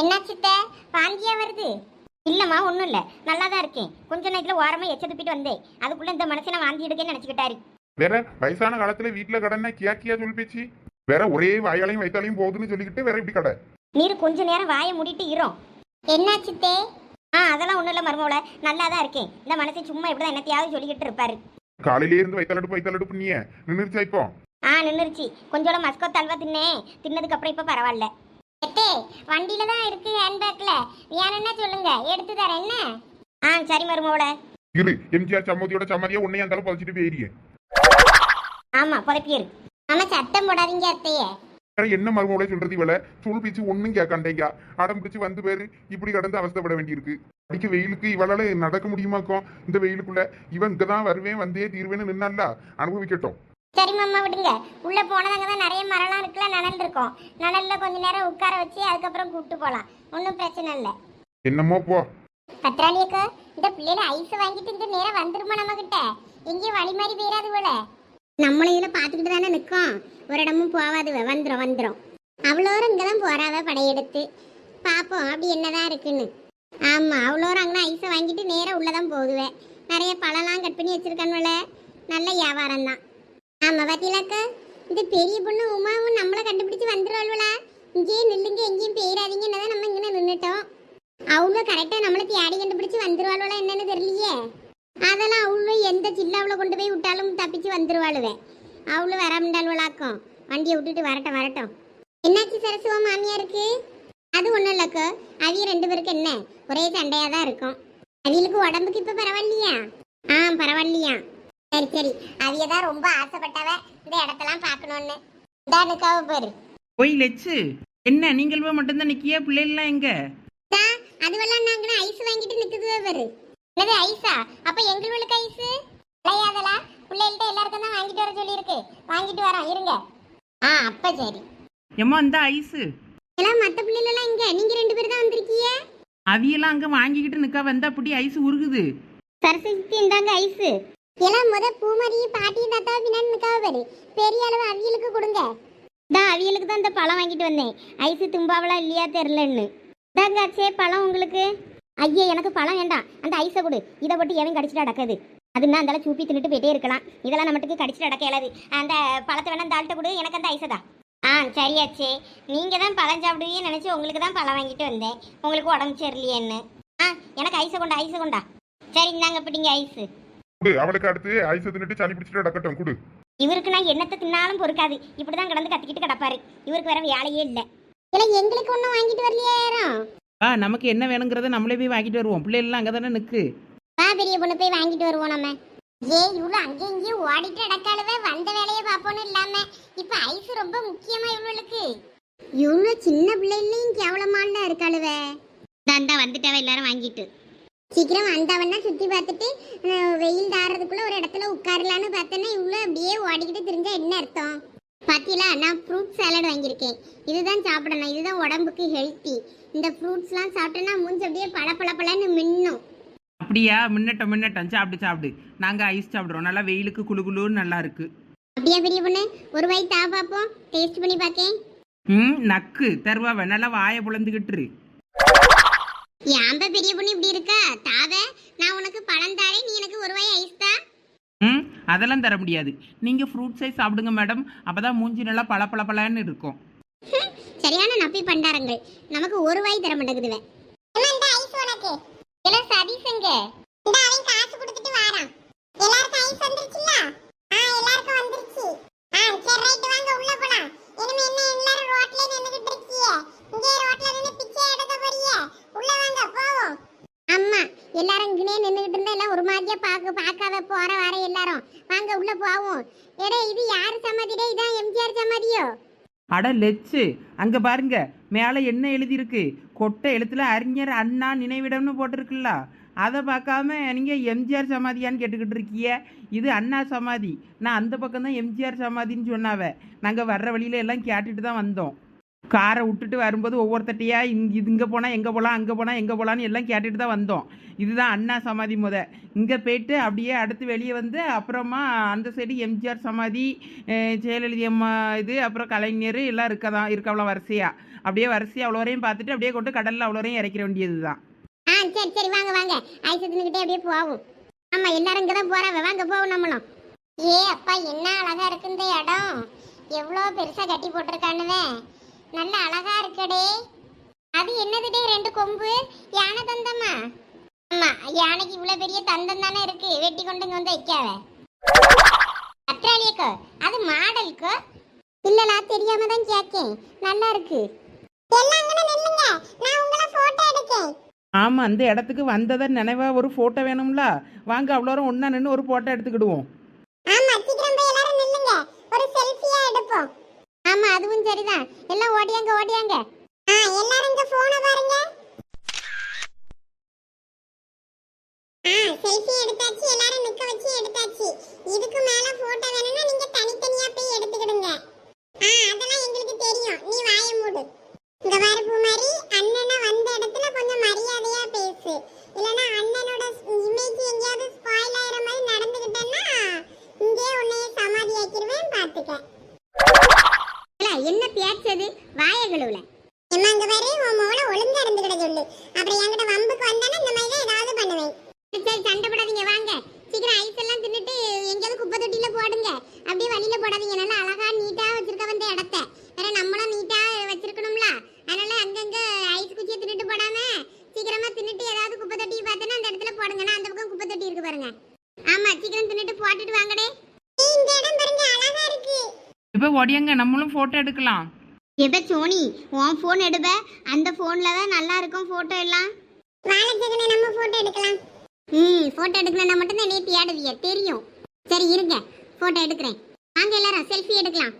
என்னாச்சுத்த வாந்தியா வருது. இல்லம்மா ஒன்றும் இல்லை நல்லா தான் இருக்கேன். கொஞ்ச நேரத்தில் ஓரமாக எச்ச துப்பிட்டு வந்தேன் அதுக்குள்ள இந்த மனுஷனை வாந்தி எடுக்கன்னு நினச்சிக்கிட்டாரு. வேற வயசான காலத்துல வீட்டுல கடனை கியா கியா சொல்லி பேச்சு வேற ஒரே வாயாலையும் வயித்தாலையும் போகுதுன்னு சொல்லிக்கிட்டு வேற இப்படி கடை. நீர் கொஞ்ச நேரம் வாயை மூடிட்டு இரும் என்னாச்சுத்தே ஆ அதெல்லாம் ஒன்றும் இல்லை மருமோல நல்லா தான் இருக்கேன். இந்த மனுஷன் சும்மா இப்படி தான் என்னத்தையாவது சொல்லிக்கிட்டு இருப்பாரு. காலையிலே இருந்து வயித்தாலடுப்பு வயித்தாலடுப்பு நீ நின்றுச்சா இப்போ? ஆ நின்றுச்சு கொஞ்சோட மஸ்கோ தல்வா தின்னேன். தின்னதுக்கு அப்புறம் இப்போ பரவாயில்ல. எத்தே வண்டியில தான் இருக்கு ஹேண்ட்பேக்ல வேணும்னா சொல்லுங்க? எடுத்து தரேன் என்ன? ஆ சரி மருமோல இரு எம்ஜிஆர் சம்மதியோட சம்மதியா உன்னையா இருந்தாலும் பதிச்சுட்டு போயிரியே ஆமா புறப்பியரு ஆமா சத்தம் போடாதீங்க அத்தையே. வேற என்ன மருமகளை சொல்றது இவள? சொல் பேச்சு ஒண்ணும் கேட்காண்டேங்க. அடம் பிடிச்சு வந்து பேரு இப்படி கடந்து அவஸ்தைப்பட வேண்டியிருக்கு. அடிக்க வெயிலுக்கு இவளால நடக்க முடியுமாக்கும் இந்த வெயிலுக்குள்ள இவன் இங்கதான் வருவேன் வந்தே தீர்வேன்னு நின்னால அனுபவிக்கட்டும். சரி மாமா விடுங்க. உள்ள போனதாங்க தான் நிறைய மரம்லாம் இருக்குல்ல நனல் இருக்கும் நனல்ல கொஞ்ச நேரம் உட்கார வச்சு அதுக்கப்புறம் கூப்பிட்டு போலாம். ஒன்றும் பிரச்சனை இல்லை. என்னமோ போ. பத்ராளி அக்கா இந்த பிள்ளைல ஐஸ் வாங்கிட்டு இந்த நேரம் வந்துருமா நம்ம கிட்ட எங்கேயும் வழி மாதிரி போயிடாது போல. நம்மளும் இதில் பார்த்துக்கிட்டு தானே நிற்கும் ஒரு இடமும் போவாதுவ வந்துடும் வந்துடும் அவ்வளோரும் இங்கே தான் போறாவ படையெடுத்து. பார்ப்போம் அப்படி என்னதான் இருக்குன்னு. ஆமாம் அவ்வளோரும் அங்கே ஐஸை வாங்கிட்டு நேராக உள்ளே தான் போகுதுவேன் நிறைய பழம்லாம் கட் பண்ணி வச்சிருக்கானுவல நல்ல வியாபாரம் தான் ஆமா பாத்தீங்களாக்கா? இந்த பெரிய பொண்ணு உமாவும் நம்மளை கண்டுபிடிச்சு வந்துடுவாள்வலா இங்கேயே நில்லுங்க எங்கேயும் போயிடாதீங்கன்னு தான் நம்ம இங்கே நின்றுட்டோம் அவங்க கரெக்டாக நம்மளை தேடி கண்டுபிடிச்சு வந்துருவாளோல என்னன்னு தெரியலையே. அதெல்லாம் அவளும் எந்த சில்லாவில் கொண்டு போய் விட்டாலும் தப்பிச்சு வந்துருவாளுவே. அவளும் வராமண்டாளுவளாக்கும் வண்டியை விட்டுட்டு வரட்டும் வரட்டும். என்னாச்சு சரசுவா மாமியாருக்கு? அது ஒன்றும் இல்லக்கோ. அவிய ரெண்டு பேருக்கு என்ன? ஒரே சண்டையாக தான் இருக்கும். அவியலுக்கு உடம்புக்கு இப்போ பரவாயில்லையா? ஆ பரவாயில்லையா? சரி சரி. அவிய தான் ரொம்ப ஆசைப்பட்டவ இந்த இடத்தெல்லாம் பார்க்கணுன்னு இதான் நிற்காவ பாரு. ஒய் லெச்சு. என்ன நீங்கள் மட்டும்தான் நிக்கியா? பிள்ளைகள்லாம் எங்க? அதுவெல்லாம் நாங்க ஐஸ் வாங்கிட்டு நிக்குது பாரு. என்னது ஐஸா? அப்ப எங்களுக்கு ஐஸ்? விளையாதலா? பிள்ளைகள்ட்ட எல்லாருக்கும் தான் வாங்கிட்டு வர சொல்லி இருக்கு வாங்கிட்டு வரோம் இருங்க. ஆ அப்ப சரி. எம்மா இந்த ஐஸு. எல்லாம் மத்த பிள்ளைகள் எல்லாம் இங்க நீங்க ரெண்டு பேரும் தான் வந்திருக்கீங்க அவியெல்லாம் அங்க வாங்கிக்கிட்டு நிக்கா வந்தா அப்படி ஐஸ் உருகுது. சரஸ்வதி இந்தாங்க ஐஸ். எல்லாம் முத பூமரி பாட்டி தாத்தா பின்னாடி நிக்காவ பாரு. பெரிய அளவு அவியலுக்கு கொடுங்க. தான் அவியலுக்கு தான் இந்த பழம் வாங்கிட்டு வந்தேன். ஐஸ் தும்பாவெல்லாம் இல்லையா தெரிலன்னு இதாங்க சே பழம் உங்களுக்கு? ஐயே எனக்கு பழம் வேண்டாம். அந்த ஐஸை கொடு. இதை போட்டு எவன் கடிச்சிட்டு அடக்குது அதுனா அந்த சூப்பி தின்னுட்டு போயிட்டே இருக்கலாம். இதெல்லாம் நம்மட்டுக்கு கடிச்சிட்டு அடக்க இயலாது. அந்த பழத்தை வேணா அந்த ஆள்கிட்ட கொடு. எனக்கு அந்த ஐஸை தான். ஆ சரியாச்சே நீங்கள் தான் பழம் சாப்பிடுவீங்கன்னு நினச்சி உங்களுக்கு தான் பழம் வாங்கிட்டு வந்தேன். உங்களுக்கு உடம்பு சரியில்லையேன்னு. ஆ எனக்கு ஐஸை கொண்டா ஐஸை கொண்டா. சரி இந்தாங்க பிடிங்க ஐஸு. குடு அவளுக்கு அடுத்து ஐஸ் தின்னுட்டு சளி பிடிச்சிட்டு நடக்கட்டும் குடு. இவருக்கு நான் என்னத்தை தின்னாலும் பொறுக்காது. இப்படிதான் கிடந்து கத்திக்கிட்டு கிடப்பாரு. இவருக்கு வேற வேலையே இல்ல. இல்ல எங்களுக்கு ஒண்ணும் வாங்கிட்டு வரலையே யாரும்? ஆ நமக்கு என்ன வேணுங்கிறத நம்மளே போய் வாங்கிட்டு வருவோம். பிள்ளைகள்லாம் அங்கே தானே நிற்கு வா பெரிய பொண்ணு போய் வாங்கிட்டு வருவோம் நம்ம. ஏ இவ்வளவு அங்கேயும் இங்கேயும் ஓடிட்டு அடக்காளுவே வந்த வேலையை பார்ப்போன்னு இல்லாம. இப்ப ஐஸ் ரொம்ப முக்கியமா இவளுக்கு. இவ்வளவு சின்ன பிள்ளைலையும் கேவலமான இருக்காளுவே. தண்டா வந்துட்டாவ எல்லாரும் வாங்கிட்டு. சீக்கிரம் வந்தவன்னா சுத்தி பார்த்துட்டு வெயில் தாறதுக்குள்ள ஒரு இடத்துல உட்காரலான்னு பார்த்தேன்னா இவ்வளோ அப்படியே ஓடிக்கிட்டு தெரிஞ்சா என்ன அர்த்தம்? பாத்தீங்களா? நான் ஃப்ரூட் சாலட் வாங்கியிருக்கேன். இதுதான் சாப்பிடணும். இதுதான் உடம்புக்கு ஹெல்த்தி இந்த ஃப்ரூட்ஸ்லாம் சாப்பிட்டேன்னா மூஞ்சி அப்படியே பள பளன்னு மின்னும். அப்படியா? மின்னட்டம் மின்னட்டம். சாப்பிடு சாப்பிடு. நாங்கள் ஐஸ் சாப்பிட்றோம். நல்லா வெயிலுக்கு குளு குளுன்னு நல்லா இருக்கு. அப்படியே பெரிய பொண்ணு? ஒரு வாய் தா பார்ப்போம் டேஸ்ட் பண்ணி பார்க்கேன் ம் நக்கு. தருவாவ. நல்லா வாயை புலந்துக்கிட்டு. ஏன்பா பெரிய பொண்ணு இப்படி இருக்கா? தாவ நான் உனக்கு பழம் தாரேன் நீ எனக்கு ஒரு வாய் ஐஸ் தா. ம் அதெல்லாம் தர முடியாது. நீங்கள் ஃப்ரூட் சைஸ் சாப்பிடுங்க மேடம் அப்போ தான் மூஞ்சி நல்லா பள பள பளன்னு இருக்கும். சரியான நப்பி பண்டாரங்கள். நமக்கு ஒரு வாய் தர மாட்டேங்குதுவே. சதீஷங்க. இந்த அவன் காசு கொடுத்துட்டு வாரான். எல்லாருக்கும் ஐஸ் வந்துருச்சுல ஆ எல்லாருக்கும் வந்துருச்சு ஆ சரி ரைட் வாங்க உள்ள போலாம் இனிமே என்ன எல்லாரும் ரோட்ல நின்னுகிட்டு இருக்கீங்க இங்கே ரோட்ல நின்னு பிச்சை எடுக்க போறீங்க உள்ள வாங்க போவோம் அம்மா எல்லாரும் இங்கனே நின்னுகிட்டு இருந்தா எல்லாம் ஒரு மாதிரியா பாக்க பார்க்காத போற வர எல்லாரும். வாங்க உள்ள போவோம். எடே இது யார் சமாதிடே? இதான் எம்ஜிஆர் சமாதியோ? அட லெச்சு. அங்கே பாருங்க மேலே என்ன எழுதியிருக்கு? கொட்டை எழுத்துல அறிஞர் அண்ணா நினைவிடம்னு போட்டிருக்குல்ல. அதை பார்க்காம நீங்கள் எம்ஜிஆர் சமாதியான்னு கேட்டுக்கிட்டு இருக்கிய இது அண்ணா சமாதி. நான் அந்த பக்கம் தான் எம்ஜிஆர் சமாதின்னு சொன்னாவ. நாங்கள் வர்ற வழியில எல்லாம் கேட்டுட்டு தான் வந்தோம். காரை விட்டுட்டு வரும்போது ஒவ்வொருத்தட்டையா இங்க இது இங்கே போனால் எங்கே போகலாம் அங்கே போனால் எங்கே போகலான்னு எல்லாம் கேட்டுட்டு தான் வந்தோம். இதுதான் அண்ணா சமாதி முத. இங்கே போயிட்டு அப்படியே அடுத்து வெளியே வந்து அப்புறமா அந்த சைடு எம்ஜிஆர் சமாதி அஹ் அம்மா இது அப்புறம் கலைஞர் எல்லாம் இருக்கதான் இருக்கவலாம் வரிசையா. அப்படியே வரிசையாக அவ்வளோரையும் பார்த்துட்டு அப்படியே கொண்டு கடலில் அவ்வளோரையும் இறக்கிற வேண்டியது தான். ஆ சரி சரி வாங்க வாங்க. ஐசத்துக்கிட்டே அப்படியே போவோம். ஆமா எல்லாரும் இங்கே தான் போகிறாங்க வாங்க போவோம் நம்மளும். ஏ அப்பா என்ன அழகாக இருக்கு இந்த இடம். எவ்வளோ பெருசாக கட்டி போட்டிருக்கானுவேன் நல்ல அழகா இருக்கடே. அது என்னதுடே ரெண்டு கொம்பு? யானை தந்தமா? ஆமா யானைக்கு இவ்வளவு பெரிய தந்தம் தானே இருக்கு. வெட்டி கொண்டு இங்க வந்து வைக்காவ அற்றாலியக்கோ அது மாடலுக்கோ? இல்லலா தெரியாம தான் கேட்கேன் நல்லா இருக்கு. எல்லாம் அங்கே நில்லுங்க. நான் உங்களை போட்டோ எடுக்கேன். ஆமாம் அந்த இடத்துக்கு வந்ததை நினைவா ஒரு ஃபோட்டோ வேணும்ல? வாங்க அவ்வளோரம் ஒன்றா நின்று ஒரு ஃபோட்டோ எடுத்துக்கிடுவோம். ஆமா சீக்கிரம் போய் எல்லாரும் நில்லுங்க ஒரு செல்ஃபியா எடுப்போம் ஆமா அதுவும் சரிதான் எல்லாம் ஓடியாங்க ஓடியாங்க ஆ எல்லாரும் இங்க போனை பாருங்க ஆ செல்ஃபி எடுத்தாச்சு எல்லாரும் நிக்க வச்சு எடுத்தாச்சு இதுக்கு மேல போட்டோ வேணும்னா நீங்க தனித்தனியா போய் எடுத்துக்கிடுங்க ஆ அதெல்லாம் எங்களுக்கு தெரியும் நீ வாயை மூடு இங்க பாரு பூமாரி அண்ணனை வந்த இடத்துல கொஞ்சம் மரியாதையா பேசு இல்லனா அண்ணனோட இமேஜ் எங்கேயாவது ஸ்பாயில் ஆயிர மாதிரி நடந்துகிட்டேன்னா இங்கே உன்னைய சமாதி ஆக்கிடுவேன் பாத்துக்க என்ன பேச்சது வாய கழுவுல எம்மா இங்க பாரு உன் மோள ஒழுங்கா இருந்துகிட சொல்லு அப்புறம் என்கிட்ட வம்புக்கு வந்தானே இந்த மாதிரி தான் ஏதாவது பண்ணுவேன் சரி சரி சண்டை போடாதீங்க வாங்க சீக்கிரம் ஐஸ் எல்லாம் தின்னுட்டு எங்கேயாவது குப்பை தொட்டியில போடுங்க அப்படியே வழியில போடாதீங்க நல்லா அழகா நீட்டா வச்சிருக்க வந்த இடத்த வேற நம்மளும் நீட்டா வச்சிருக்கணும்ல அதனால அங்கங்க ஐஸ் குச்சியை தின்னுட்டு போடாம சீக்கிரமா தின்னுட்டு ஏதாவது குப்பை தொட்டி பார்த்தேன்னா அந்த இடத்துல போடுங்க நான் அந்த பக்கம் குப்பை தொட்டி இருக்கு பாருங்க ஆமா சீக்கிரம் தின்னுட்டு போட்டுட்டு வாங்கடே இந்த இடம் பாருங்க அழகா இருக்கு இப்போ ஒடியாங்க நம்மளும் ஃபோட்டோ எடுக்கலாம். எப்ப சோனி உன் ஃபோன் எடுப்ப? அந்த ஃபோன்ல தான் நல்லா இருக்கும் ஃபோட்டோ எல்லாம். வாழஜகனை நம்ம ஃபோட்டோ எடுக்கலாம். ம் ஃபோட்டோ எடுக்கணும்னா மட்டும் தான் நேத்தி ஆடுவிய தெரியும். சரி இருங்க ஃபோட்டோ எடுக்கிறேன். வாங்க எல்லாரும் செல்ஃபி எடுக்கலாம்.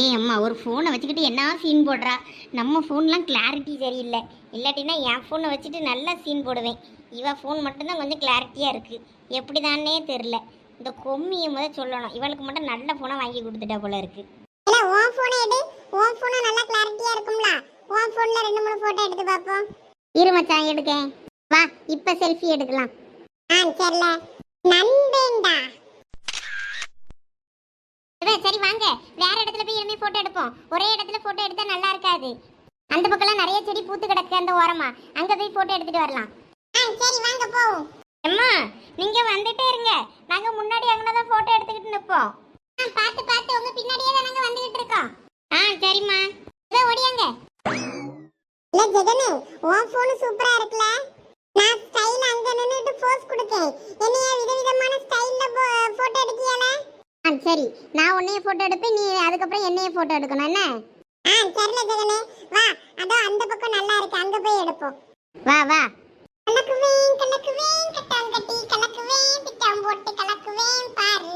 ஏய் அம்மா ஒரு ஃபோனை வச்சுக்கிட்டு என்ன சீன் போடுறா? நம்ம ஃபோன்லாம் கிளாரிட்டி சரியில்லை. இல்லாட்டினா என் ஃபோனை வச்சுட்டு நல்லா சீன் போடுவேன். இவ ஃபோன் மட்டும்தான் கொஞ்சம் கிளாரிட்டியாக இருக்குது எப்படி தானே தெரில இந்த கொம்மியை முத சொல்லணும். இவளுக்கு மட்டும் நல்ல ஃபோனை வாங்கி கொடுத்துட்டா போல இருக்கு. இல்ல உன் ஃபோனை எடு. உன் ஃபோனை நல்லா கிளாரிட்டியா இருக்கும்ல. உன் ஃபோன்ல ரெண்டு மூணு போட்டோ எடுத்து பாப்போம். இரு மச்சான் எடுக்கேன். வா இப்ப செல்ஃபி எடுக்கலாம். ஆ சரில. நண்பேண்டா. சரி வாங்க. வேற இடத்துல போய் இனிமே போட்டோ எடுப்போம். ஒரே இடத்துல போட்டோ எடுத்தா நல்லா இருக்காது. அந்த பக்கம்லாம் நிறைய செடி பூத்து கிடக்கு அந்த ஓரமா. அங்க போய் போட்டோ எடுத்துட்டு வரலாம். சரி வாங்க போவோம். அம்மா நீங்க வந்துட்டே இருங்க. நாங்க முன்னாடி அங்கனதான் போட்டோ எடுத்துக்கிட்டு நிப்போம். பார்த்து பார்த்து. உங்க பின்னாடியே நாங்க வந்துகிட்டு இருக்கோம். ஆ சரிம்மா. இதோ ஓடியாங்க. இல்ல ஜெகனே உன் போன் சூப்பரா இருக்குல நான் ஸ்டைல் அங்க நின்னுட்டு போஸ் கொடுத்தேன் என்னைய விதவிதமான ஸ்டைல்ல போட்டோ எடுக்கியால? ஆ சரி. நான் உன்னைய போட்டோ எடுப்பேன் நீ அதுக்கப்புறம் என்னைய போட்டோ எடுக்கணும் என்ன? ஆ சரில ஜெகனே. வா அதோ அந்த பக்கம் நல்லா இருக்கு. அங்க போய் எடுப்போம். வா வா. கலக்குவேன் கலக்குவேன் கட்டாங்கட்டி கலக்குவேன் பிட்டாம் போட்டு கலக்குவேன் பாரு.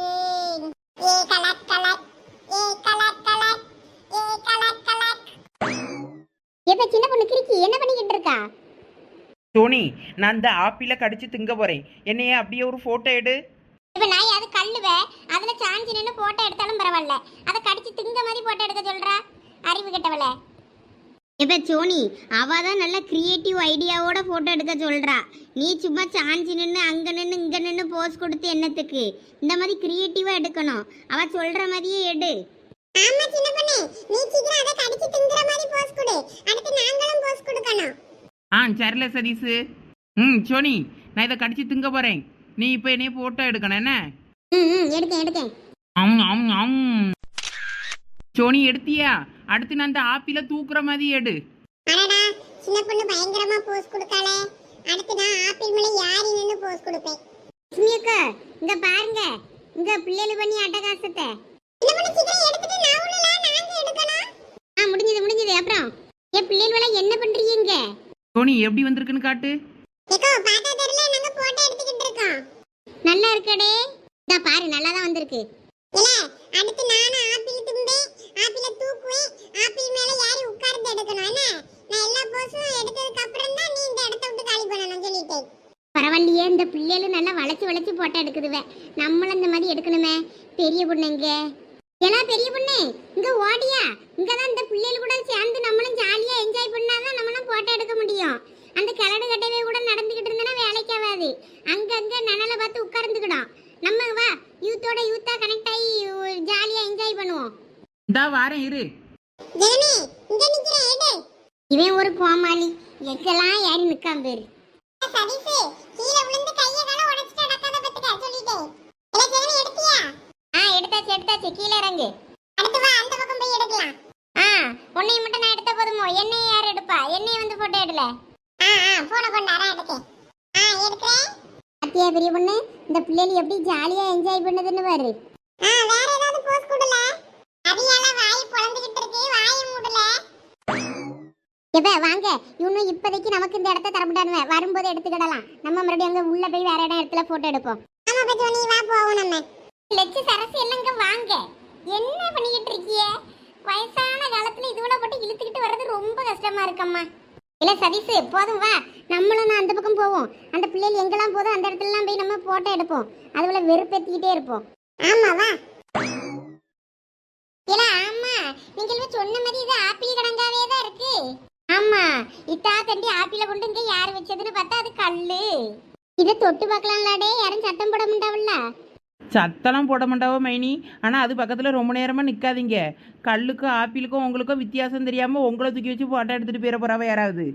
டோனி நான் இந்த ஆப்பிள கடிச்சு திங்க போகிறேன் என்னையே அப்படியே ஒரு ஃபோட்டோ எடு. இப்ப நான் அது கல்லுவ அதுல சாஞ்சி நின்னு போட்டோ எடுத்தாலும் பரவாயில்ல. அதை கடிச்சு திங்க மாதிரி போட்டோ எடுக்க சொல்றா அறிவு கெட்டவள. இப்ப சோனி அவ தான் நல்ல கிரியேட்டிவ் ஐடியாவோட போட்டோ எடுக்க சொல்றா. நீ சும்மா சாஞ்சி நின்று அங்க நின்று இங்க நின்று போஸ் கொடுத்து என்னத்துக்கு? இந்த மாதிரி கிரியேட்டிவா எடுக்கணும். அவ சொல்ற மாதிரியே எடு. ஆமா சின்ன பொண்ணு. நீ சீக்கிரம் அதை கடிச்சு திங்குற மாதிரி போஸ் கொடு. அடுத்து நாங்களும் போஸ் கொடுக்கணும். ஆ சரில சதீஸு ம் சோனி நான் இதை கடிச்சு திங்க போகிறேன் நீ இப்போ என்னைய ஃபோட்டோ எடுக்கணும் என்ன? ம் எடுக்கேன் எடுக்கேன். ஆம் ஆம் ஆம் சோனி எடுத்தியா? அடுத்து நான் இந்த ஆப்பிள தூக்குற மாதிரி எடு. அடடா சின்ன பொண்ணு பயங்கரமா போஸ் கொடுக்காளே. அடுத்து நான் ஆப்பிள் மேல யாரி நின்னு போஸ் கொடுப்பேன். சுமியக்கா இங்க பாருங்க. இங்க பிள்ளைகள் பண்ணி அட்டகாசத்தை. சின்ன பொண்ணு சீக்கிரம் எடுத்துட்டு நான் நாங்க எடுக்கணும் ஆ முடிஞ்சது முடிஞ்சது அப்புறம் ஏ பிள்ளைகள் என்ன பண்றீங்க சோனி எப்படி வந்திருக்குன்னு காட்டு. ஏக்கோ பாத்தா தெரியல நாங்க போட்டோ எடுத்துக்கிட்டு இருக்கோம். நல்லா இருக்கடே. இதா பாரு நல்லா தான் வந்திருக்கு. இல்ல அடுத்து நானும் ஆப்பிள் தும்பேன் ஆப்பிள தூக்குவேன் ஆப்பிள் மேல யாரி உட்கார்ந்து எடுக்கணும் என்ன? நான் எல்லா போஸும் எடுத்ததுக்கு அப்புறம் தான் நீ இந்த இடத்த விட்டு காலி பண்ணணும் சொல்லிட்டேன். பரவாயில்லையே இந்த பிள்ளைகளும் நல்லா வளைச்சு வளைச்சு போட்டோ எடுக்குதுவே. நம்மளும் இந்த மாதிரி எடுக்கணுமே. பெரிய பொண்ணு எங்க? ஏன்னா பெரிய பொண்ணு இங்க ஓடியா? இங்க தான் இந்த பிள்ளைகள் கூட சேர்ந்து நம்மளும் ஜாலியா என்ஜாய் பண்ணாதான் நம்மளும் போட்டோ எடுக்க முடியும். அந்த கிழடு கட்டவே கூட நடந்துகிட்டு இருந்தனா வேலைக்கு ஆகாது. அங்கங்க நிழல பார்த்து உட்கார்ந்துக்கிடும். நம்ம வா யூத்தோட யூத்தா கனெக்ட் ஆகி ஜாலியா என்ஜாய் பண்ணுவோம். இந்தா வாரேன் இரு. இங்க நிக்கிறேன் இவன் ஒரு கோமாளி. எங்கெல்லாம் ஏறி நிக்காம பேரு. சதீஷ் கீழே விழுந்து கைய கால உடைச்சிட்டு நடக்காத பத்துக்க சொல்லிட்டேன் இல்ல ஜெகனி எடுத்தியா ஆ எடுத்தாச்சு. கீழே இறங்கு. அடுத்து வா அந்த பக்கம் போய் எடுக்கலாம். ஆ உன்னைய மட்டும் நான் எடுத்த போதுமோ? என்னைய யார் எடுப்பா? என்னைய வந்து போட்டோ எடுல. ஆ ஆ போன கொண்டாரா எடுக்கேன் ஆ எடுக்கிறேன் அத்தியா பெரிய பொண்ணு? இந்த பிள்ளைகள் எப்படி ஜாலியா என்ஜாய் பண்ணுதுன்னு பாரு. ஆ வேற ஏதாவது போஸ் கொடுல? அரியால வாய் பொளந்துக்கிட்டு இருக்கு வாய் மூடல. எப்ப வாங்க. இன்னும் இப்போதைக்கு நமக்கு இந்த இடத்த தர தரப்பட்டானுவ வரும்போது எடுத்துக்கிடலாம். நம்ம மறுபடியும் அங்கே உள்ள போய் வேற இடம் இடத்துல போட்டோ எடுப்போம். ஆமா பத்தி நீ வா போவோம் நம்ம. லட்சு சரசு என்னங்க வாங்க? என்ன பண்ணிக்கிட்டு இருக்கிய வயசான காலத்துல இதுவள போட்டு இழுத்துக்கிட்டு வர்றது ரொம்ப கஷ்டமா இருக்கம்மா. இல்ல சதீஷ் எப்போதும் வா. நம்மளும் நான் அந்த பக்கம் போவோம். அந்த பிள்ளைகள் எங்கெல்லாம் போதும் அந்த இடத்துலலாம் போய் நம்ம போட்டோ எடுப்போம். அதுல வெறுப்பேத்திக்கிட்டே இருப்போம். ஆமா வா. இல்ல ஆமா. நீங்க சொன்ன மாதிரி இது ஆப்பிள் கடங்காவே தான் இருக்கு. ஆமா. இத்தா தண்டி ஆப்பிள கொண்டு இங்க யார் வச்சதுன்னு பார்த்தா அது கல்லு. இதை தொட்டு பார்க்கலாம்லாடே. யாரும் சத்தம் போட மாட்டாவல்ல. சத்தெல்லாம் போட மாட்டாவோ மைனி? ஆனால் அது பக்கத்தில் ரொம்ப நேரமாக நிற்காதீங்க கல்லுக்கும் ஆப்பிளுக்கும் உங்களுக்கும் வித்தியாசம் தெரியாமல் உங்களை தூக்கி வச்சு ஃபோட்டோ எடுத்துகிட்டு போயிட போகிறாவ யாராவது?